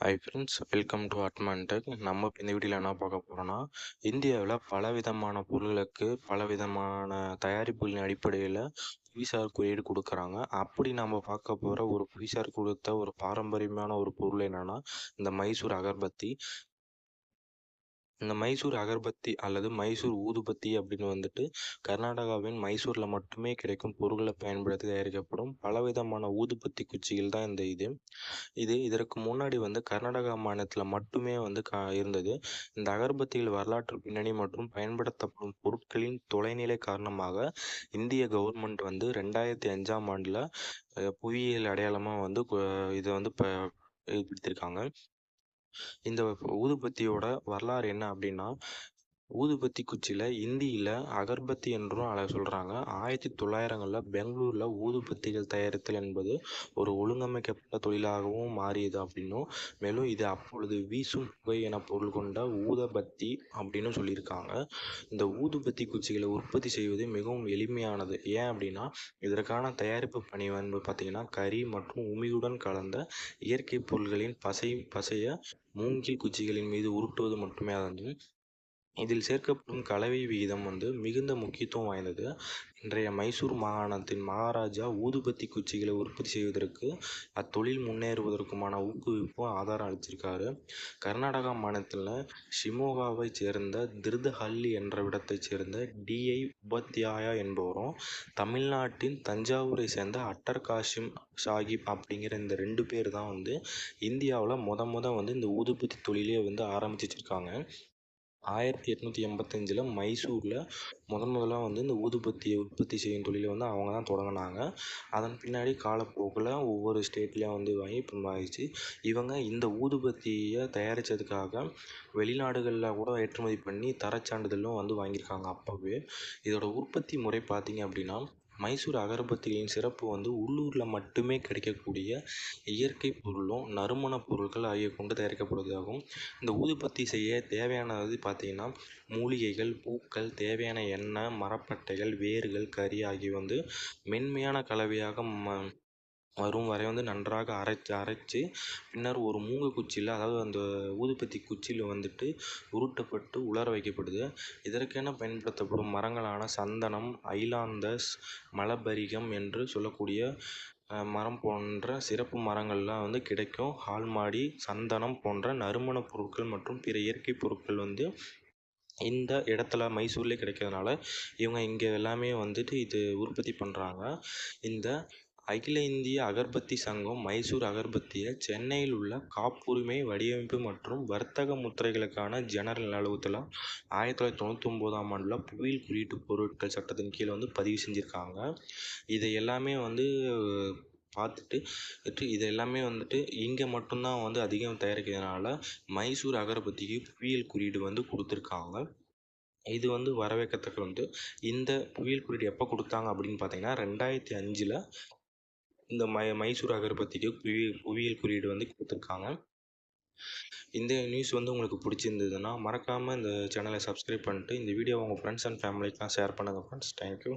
High friends welcome to அட்மான்டெக் நம்ம இப்போ இந்த வீடியோவில் என்ன பார்க்க போகிறோன்னா இந்தியாவில் பலவிதமான பல பலவிதமான தயாரிப்புகளின் அடிப்படையில் புவிசார் குறியீடு கொடுக்குறாங்க. அப்படி நம்ம பார்க்க போகிற ஒரு புவிசார் கொடுத்த ஒரு பாரம்பரியமான ஒரு பொருள் என்னென்னா இந்த மைசூர் அகர்பத்தி. இந்த மைசூர் அகர்பத்தி அல்லது மைசூர் ஊதுபத்தி அப்படின்னு வந்துட்டு கர்நாடகாவின் மைசூரில் மட்டுமே கிடைக்கும் பொருட்களை பயன்படுத்தி தயாரிக்கப்படும் பலவிதமான ஊதுபத்தி குச்சிகள் தான் இந்த இது. இது இதற்கு முன்னாடி வந்து கர்நாடகா மாநிலத்தில் மட்டுமே வந்து க இருந்தது. இந்த அகர்பத்திகள் வரலாற்று பின்னணி மற்றும் பயன்படுத்தப்படும் பொருட்களின் தொலைநிலை காரணமாக இந்திய கவர்மெண்ட் வந்து ரெண்டாயிரத்தி அஞ்சாம் ஆண்டில் புவியியல் அடையாளமாக வந்து இதை வந்து ப ஏற்படுத்தியிருக்காங்க. இந்த ஊதுபத்தியோட வரலாறு என்ன அப்படின்னா ஊதுபத்தி குச்சியில் இந்தியில் அகர்பத்தி என்றும் அதை சொல்கிறாங்க ஆயிரத்தி தொள்ளாயிரங்களில் பெங்களூரில் ஊதுபத்திகள் தயாரித்தல் என்பது ஒரு ஒழுங்கமைக்கப்பட்ட தொழிலாகவும் மாறியது அப்படின்னும் மேலும் இது அப்பொழுது வீசும் புகை என பொருள் கொண்ட ஊதபத்தி அப்படின்னு சொல்லியிருக்காங்க. இந்த ஊதுபத்தி குச்சிகளை உற்பத்தி செய்வது மிகவும் எளிமையானது. ஏன் அப்படின்னா இதற்கான தயாரிப்பு பணி வந்து பார்த்திங்கன்னா கறி மற்றும் உமியுடன் கலந்த இயற்கை பொருள்களின் பசை பசைய மூங்கில் குச்சிகளின் மீது உருட்டுவது மட்டுமே அதன் இதில் சேர்க்கப்படும் கலவை விகிதம் வந்து மிகுந்த முக்கியத்துவம் வாய்ந்தது. இன்றைய மைசூர் மாகாணத்தின் மகாராஜா ஊதுபத்தி குச்சிகளை உற்பத்தி செய்வதற்கு அத்தொழில் முன்னேறுவதற்குமான ஊக்குவிப்பும் ஆதாரம் அளிச்சிருக்காரு. கர்நாடகா மாநிலத்தில் ஷிமோகாவைச் சேர்ந்த திருதஹள்ளி என்ற இடத்தைச் சேர்ந்த டிஐ உபாத்தியாயா என்பவரும் தமிழ்நாட்டின் தஞ்சாவூரை சேர்ந்த அட்டர் காஷிம் சாஹிப் அப்படிங்கிற இந்த ரெண்டு பேர் தான் வந்து இந்தியாவில் முத முத வந்து இந்த ஊதுபத்தி தொழிலே வந்து ஆரம்பிச்சு வச்சுருக்காங்க ஆயிரத்தி எட்நூற்றி எண்பத்தஞ்சில் மைசூரில் முதன் முதலாக வந்து இந்த ஊதுபத்தியை உற்பத்தி செய்யும் தொழிலை வந்து அவங்க தான் தொடங்கினாங்க. அதன் பின்னாடி காலப்போக்கில் ஒவ்வொரு ஸ்டேட்லேயும் வந்து வாங்கி இப்போ இவங்க இந்த ஊதுபத்தியை தயாரித்ததுக்காக வெளிநாடுகளில் கூட ஏற்றுமதி பண்ணி தரச்சான்றிதழும் வந்து வாங்கியிருக்காங்க அப்போவே. இதோட உற்பத்தி முறை பார்த்திங்க அப்படின்னா மைசூர் அகர்பத்திகளின் சிறப்பு வந்து உள்ளூரில் மட்டுமே கிடைக்கக்கூடிய இயற்கை பொருளும் நறுமண பொருட்கள் ஆகிய கொண்டு தயாரிக்கப்படுவதாகும். இந்த ஊதுபத்தி செய்ய தேவையானது பார்த்திங்கன்னா மூலிகைகள் பூக்கள் தேவையான எண்ணெய் மரப்பட்டைகள் வேர்கள் கறி ஆகிய வந்து மென்மையான கலவையாக ம வரும் வரை வந்து நன்றாக அரைச்சு அரைத்து பின்னர் ஒரு மூங்கு குச்சியில் அதாவது அந்த ஊதுபத்தி குச்சியில் வந்துட்டு உருட்டப்பட்டு உலர வைக்கப்படுது. இதற்கென பயன்படுத்தப்படும் மரங்களான சந்தனம் ஐலாந்தஸ் மலபரிகம் என்று சொல்லக்கூடிய மரம் போன்ற சிறப்பு மரங்கள்லாம் வந்து கிடைக்கும். ஹால்மாடி சந்தனம் போன்ற நறுமணப் பொருட்கள் மற்றும் பிற இயற்கை பொருட்கள் வந்து இந்த இடத்துல மைசூர்லேயே கிடைக்கிறதுனால இவங்க இங்கே எல்லாமே வந்துட்டு இது உற்பத்தி பண்ணுறாங்க இந்த அகில இந்திய அகர்பத்தி சங்கம் மைசூர் அகர்பத்தியை சென்னையில் உள்ள காப்புரிமை வடிவமைப்பு மற்றும் வர்த்தக முத்திரைகளுக்கான ஜெனரல் அலுவலகத்தில் ஆயிரத்தி தொள்ளாயிரத்தி தொண்ணூற்றி ஒம்போதாம் ஆண்டில் புவியியல் குறியீட்டு பொருட்கள் சட்டத்தின் கீழே வந்து பதிவு செஞ்சுருக்காங்க. இதை எல்லாமே வந்து பார்த்துட்டு இது எல்லாமே வந்துட்டு இங்கே மட்டும்தான் வந்து அதிகம் தயாரிக்கிறதுனால மைசூர் அகர்பத்திக்கு புவியியல் குறியீடு வந்து கொடுத்துருக்காங்க. இது வந்து வரவேற்கத்தக்க வந்து இந்த புவியியல் குறியீடு எப்போ கொடுத்தாங்க அப்படின்னு பார்த்தீங்கன்னா ரெண்டாயிரத்தி அஞ்சில் இந்த மை மைசூர் அகர்பத்திக்கு புவி புவியியல் குறியீடு வந்து கொடுத்துருக்காங்க. இந்த நியூஸ் வந்து உங்களுக்கு பிடிச்சிருந்ததுன்னா மறக்காமல் இந்த சேனலை சப்ஸ்கிரைப் பண்ணிட்டு இந்த வீடியோ உங்கள் ஃப்ரெண்ட்ஸ் அண்ட் ஃபேமிலிக்கெலாம் ஷேர் பண்ணுங்கள் ஃப்ரெண்ட்ஸ் தேங்க்யூ